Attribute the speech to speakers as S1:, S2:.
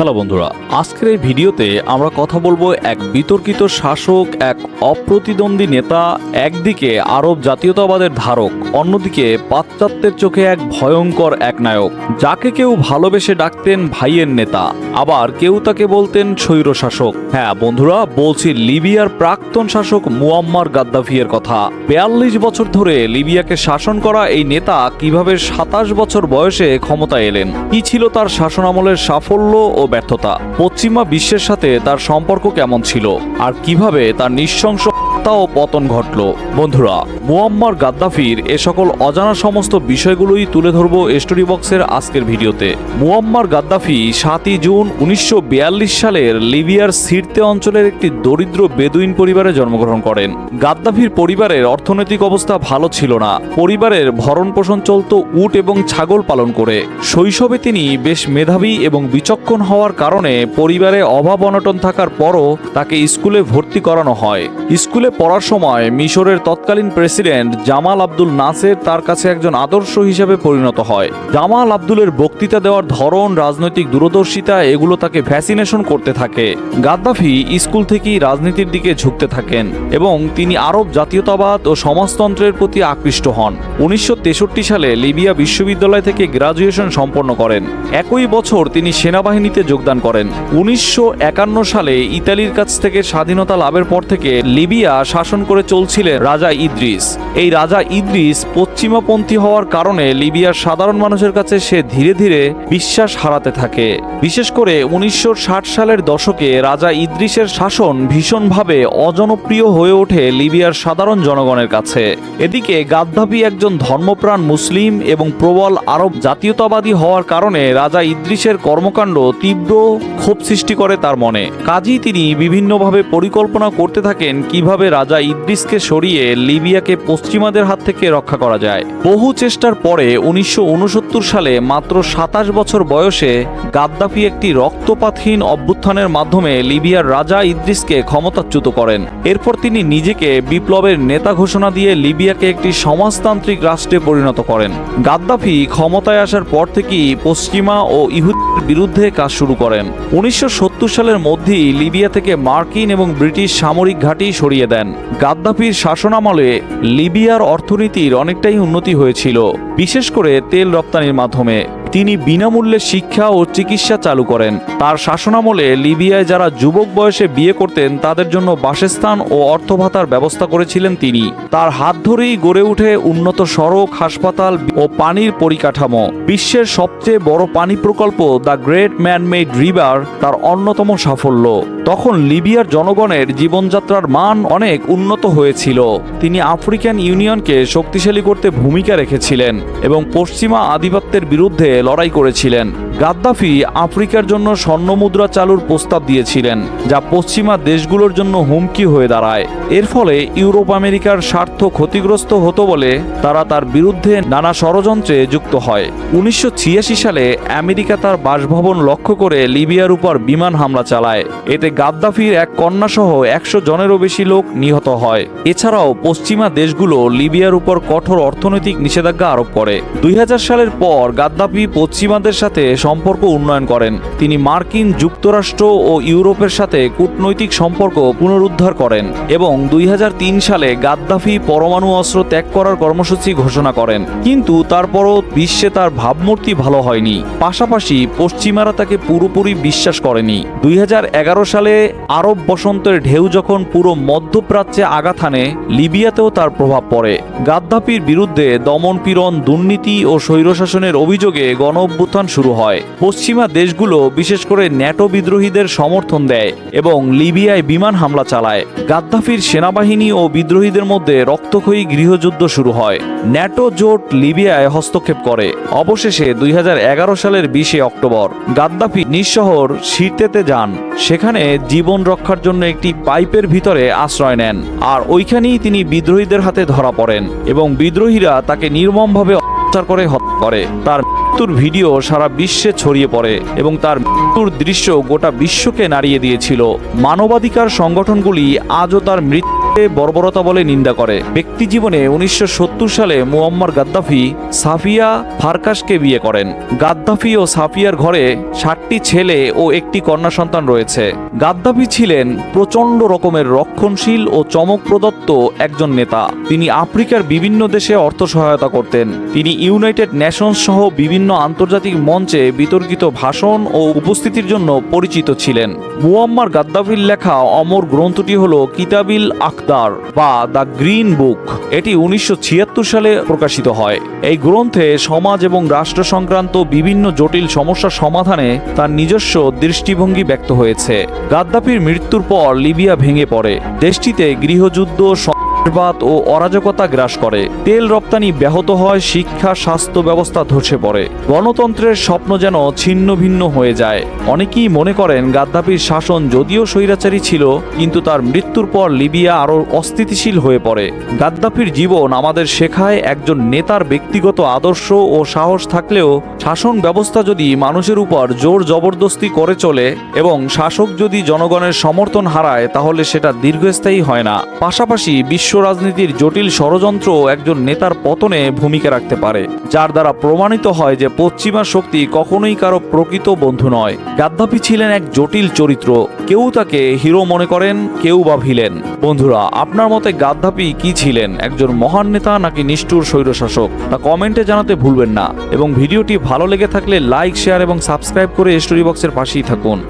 S1: Hello বন্ধুরা আজকের এই ভিডিওতে আমরা কথা বলব এক বিতর্কিত শাসক এক অপ্রতিদ্বন্দ্বী নেতা একদিকে আরব জাতীয়তাবাদের ধারক, অন্যদিকে পাশ্চাত্যের চোখে এক ভয়ঙ্কর এক নায়ক। যাকে কেউ ভালোবেসে ডাকতেন ভাইয়ের নেতা, আবার কেউ তাকে বলতেন স্বৈর শাসক। হ্যাঁ বন্ধুরা, বলছি লিবিয়ার প্রাক্তন শাসক মুয়াম্মার গাদ্দাফিয়ের কথা। বিয়াল্লিশ বছর ধরে লিবিয়াকে শাসন করা এই নেতা কীভাবে সাতাশ বছর বয়সে ক্ষমতায় এলেন? কি ছিল তার শাসনামলের সাফল্য ও ব্যর্থতা? পশ্চিমা বিশ্বের সাথে তার সম্পর্ক কেমন ছিল? আর কীভাবে তার নিঃশংস হত্যা ও পতন ঘটল। বন্ধুরা, মুয়াম্মার গাদ্দাফির এ সকল অজানা সমস্ত বিষয়গুলোই তুলে ধরব স্টোরি বক্সের আজকের ভিডিওতে। মুয়াম্মার গাদ্দাফি সাতই জুন উনিশশো সালের লিবিয়ার সিরতে অঞ্চলের একটি দরিদ্র বেদুইন পরিবারে জন্মগ্রহণ করেন। গাদ্দাফির পরিবারের অর্থনৈতিক অবস্থা ভালো ছিল না। পরিবারের ভরণ পোষণ চলত উট এবং ছাগল পালন করে। শৈশবে তিনি বেশ মেধাবী এবং বিচক্ষণ হওয়ার কারণে পরিবারে অভাব অনটন থাকার পরও তাকে স্কুলে ভর্তি করানো হয়। স্কুলে পড়ার সময় মিশরের তৎকালীন প্রেসিডেন্ট জামাল আব্দুল নাসের তার কাছে একজন আদর্শ হিসেবে পরিণত হয়। জামাল আব্দুলের বক্তৃতা দেওয়ার ধরন, রাজনৈতিক দূরদর্শিতা, এগুলো তাকে ফ্যাসিনেশন করতে থাকে। গাদ্দাফি স্কুল থেকেই রাজনীতির দিকে ঝুঁকতে থাকেন এবং তিনি আরব জাতীয়তাবাদ ও সমাজতন্ত্রের প্রতি আকৃষ্ট হন। উনিশশো তেষট্টি সালে লিবিয়া বিশ্ববিদ্যালয় থেকে গ্রাজুয়েশন সম্পন্ন করেন। একই বছর তিনি সেনাবাহিনীতে যোগদান করেন। উনিশশো একান্ন সালে ইতালির কাছ থেকে স্বাধীনতা লাভের পর থেকে লিবিয়া শাসন করে চলছিলেন রাজা ইদ্রিস। এই রাজা ইদ্রিস পশ্চিমাপন্থী হওয়ার কারণে লিবিয়ার সাধারণ মানুষের কাছে সে ধীরে ধীরে বিশ্বাস হারাতে থাকে। বিশেষ করে উনিশশো ষাট সালের দশকে রাজা ইদ্রিসের শাসন ভীষণভাবে অজনপ্রিয় হয়ে ওঠে লিবিয়ার সাধারণ জনগণের কাছে। এদিকে গাদ্দাফি একজন ধর্মপ্রাণ মুসলিম এবং প্রবল আরব জাতীয়তাবাদী হওয়ার কারণে রাজা ইদ্রিসের কর্মকাণ্ড তীব্র ক্ষোভ সৃষ্টি করে তার মনে। কাজেই তিনি বিভিন্নভাবে পরিকল্পনা করতে থাকেন কীভাবে রাজা ইদ্রিসকে সরিয়ে লিবিয়াকে পশ্চিমাদের হাত থেকে রক্ষা করা যায়। বহু চেষ্টার পরে উনিশশো উনসত্তর সালে মাত্র সাতাশ বছর বয়সে গাদ্দাফি একটি রক্তপাতহীন অভ্যুত্থানের মাধ্যমে লিবিয়ার রাজা ইদ্রিসকে ক্ষমতাচ্যুত করেন। এরপর তিনি নিজেকে বিপ্লবের নেতা ঘোষণা দিয়ে লিবিয়াকে একটি সমাজতান্ত্রিক রাষ্ট্রে পরিণত করেন। গাদ্দাফি ক্ষমতায় আসার পর থেকেই পশ্চিমা ও ইহুদের বিরুদ্ধে কাজ শুরু করেন। উনিশশো সত্তর সালের মধ্যেই লিবিয়া থেকে মার্কিন এবং ব্রিটিশ সামরিক ঘাঁটি সরিয়ে দেন। গাদ্দাফির শাসনামলে লিবিয়ার অর্থনীতির অনেকটাই উন্নতি হয়েছিল। বিশেষ করে তেল রপ্তানির মাধ্যমে তিনি বিনামূল্যে শিক্ষা ও চিকিৎসা চালু করেন। তার শাসনামলে লিবিয়ায় যারা যুবক বয়সে বিয়ে করতেন, তাদের জন্য বাসস্থান ও অর্থ ভাতার ব্যবস্থা করেছিলেন তিনি। তার হাত ধরেই গড়ে উঠে উন্নত সড়ক, হাসপাতাল ও পানির পরিকাঠামো। বিশ্বের সবচেয়ে বড় পানি প্রকল্প the great man manmade river তার অন্যতম সাফল্য। তখন লিবিয়ার জনগণের জীবনযাত্রার মান অনেক উন্নত হয়েছিল। তিনি আফ্রিকান ইউনিয়নকে শক্তিশালী করতে ভূমিকা রেখেছিলেন এবং পশ্চিমা আধিপত্যের বিরুদ্ধে লড়াই করেছিলেন। গাদ্দাফি আফ্রিকার জন্য স্বর্ণমুদ্রা চালুর প্রস্তাব দিয়েছিলেন, যা পশ্চিমা দেশগুলোর জন্য হুমকি হয়ে দাঁড়ায়। এর ফলে ইউরোপ আমেরিকার স্বার্থ ক্ষতিগ্রস্ত হতো বলে তারা তার বিরুদ্ধে নানা ষড়যন্ত্রে যুক্ত হয়। উনিশশো ছিয়াশি সালে আমেরিকা তার বাসভবন লক্ষ্য করে লিবিয়ার উপর বিমান হামলা চালায়। এতে গাদ্দাফির এক কন্যাসহ একশো জনেরও বেশি লোক নিহত হয়। এছাড়াও পশ্চিমা দেশগুলো লিবিয়ার উপর কঠোর অর্থনৈতিক নিষেধাজ্ঞা আরোপ করে। দুই হাজার সালের পর গাদ্দাফি পশ্চিমাদের সাথে সম্পর্ক উন্নয়ন করেন। তিনি মার্কিন যুক্তরাষ্ট্র ও ইউরোপের সাথে কূটনৈতিক সম্পর্ক পুনরুদ্ধার করেন এবং দুই হাজার তিন সালে গাদ্দাফি পরমাণু অস্ত্র ত্যাগ করার কর্মসূচি ঘোষণা করেন। কিন্তু তারপরও বিশ্বে তার ভাবমূর্তি ভালো হয়নি। পাশাপাশি পশ্চিমারা তাকে পুরোপুরি বিশ্বাস করেনি। দুই সালে আরব বসন্তের ঢেউ যখন পুরো মধ্যপ্রাচ্যে আঘাত লিবিয়াতেও তার প্রভাব পড়ে। গাদ্দাফির বিরুদ্ধে দমনপীড়ন দুর্নীতি ও স্বৈরশাসনের অভিযোগে গণ শুরু হয়। পশ্চিমা দেশগুলো বিশেষ করে ন্যাটো বিদ্রোহীদের সমর্থন দেয় এবং লিবিয়ায় বিমান হামলা চালায়। গাদ্দাফির সেনাবাহিনী ও বিদ্রোহীদের মধ্যে রক্তক্ষয়ী গৃহযুদ্ধ শুরু হয়। ন্যাটো জোট লিবিয়ায় হস্তক্ষেপ করে। অবশেষে দুই হাজার এগারো সালের বিশে অক্টোবর গাদ্দাফি নিঃশহর সিরতেতে যান। সেখানে জীবন রক্ষার জন্য একটি পাইপের ভিতরে আশ্রয় নেন। আর ওইখানেই তিনি বিদ্রোহীদের হাতে ধরা পড়েন এবং বিদ্রোহীরা তাকে নির্মমভাবে অত্যাচার করে হত্যা করে। তার মৃত্যুর ভিডিও সারা বিশ্বে ছড়িয়ে পড়ে এবং তার মৃত্যুর দৃশ্য গোটা বিশ্বকে নাড়িয়ে দিয়েছিল। মানবাধিকার সংগঠনগুলি আজও তার মৃত্যুকে বর্বরতা বলে নিন্দা করে। ব্যক্তি জীবনে উনিশশো সত্তর সালে মুয়াম্মার গাদ্দাফি সাফিয়া ফারকাশকে বিয়ে করেন। গাদ্দাফি ও সাফিয়ার ঘরে ষাটটি ছেলে ও একটি কন্যা সন্তান রয়েছে। গাদ্দাফি ছিলেন প্রচণ্ড রকমের রক্ষণশীল ও চমক প্রদত্ত একজন নেতা। তিনি আফ্রিকার বিভিন্ন দেশে অর্থ সহায়তা করতেন। তিনি ইউনাইটেড নেশনস সহ বিভিন্ন আন্তর্জাতিক মঞ্চে বিতর্কিত ভাষণ ও উপস্থিতির জন্য পরিচিত ছিলেন। মুয়াম্মার গাদ্দাফির লেখা অমর গ্রন্থটি হল কিতাবিল আখদার বা দ্য গ্রিন বুক, এটি উনিশশো ছিয়াত্তর সালে প্রকাশিত হয়। এই গ্রন্থে সমাজ এবং রাষ্ট্র সংক্রান্ত বিভিন্ন জটিল সমস্যা সমাধানে তার নিজস্ব দৃষ্টিভঙ্গি ব্যক্ত হয়েছে। গাদ্দাফির মৃত্যুর পর লিবিয়া ভেঙে পড়ে। দেশটিতে গৃহযুদ্ধ সন্ত্রাসবাদ ও অরাজকতা গ্রাস করে। তেল রপ্তানি ব্যাহত হয়, শিক্ষা, স্বাস্থ্য ব্যবস্থা ধসে পড়ে। গণতন্ত্রের স্বপ্ন যেন ছিন্ন ভিন্ন হয়ে যায়। অনেকেই মনে করেন গাদ্দাফির শাসন যদিও স্বৈরাচারী ছিল, কিন্তু তার মৃত্যুর পর লিবিয়া আরও অস্থিতিশীল হয়ে পড়ে। গাদ্দাফির জীবন আমাদের শেখায় একজন নেতার ব্যক্তিগত আদর্শ ও সাহস থাকলেও শাসন ব্যবস্থা যদি মানুষের উপর জোর জবরদস্তি করে চলে এবং শাসক যদি জনগণের সমর্থন হারায়, তাহলে সেটা দীর্ঘস্থায়ী হয় না। পাশাপাশি বিশ্ব রাজনীতির জটিল ষড়যন্ত্র একজন নেতার পতনে ভূমিকা রাখতে পারে, যার দ্বারা প্রমাণিত হয় যে পশ্চিমা শক্তি কখনোই কারও প্রকৃত বন্ধু নয়। গাদ্দাফি ছিলেন এক জটিল চরিত্র। কেউ তাকে হিরো মনে করেন, কেউ বা ভিলেন। বন্ধুরা, আপনার মতে গাদ্দাফি কি ছিলেন? একজন মহান নেতা নাকি নিষ্ঠুর স্বৈরশাসক? তা কমেন্টে জানাতে ভুলবেন না। এবং ভিডিওটি ভালো লেগে থাকলে লাইক, শেয়ার এবং সাবস্ক্রাইব করে স্টোরি বক্সের পাশেই থাকুন।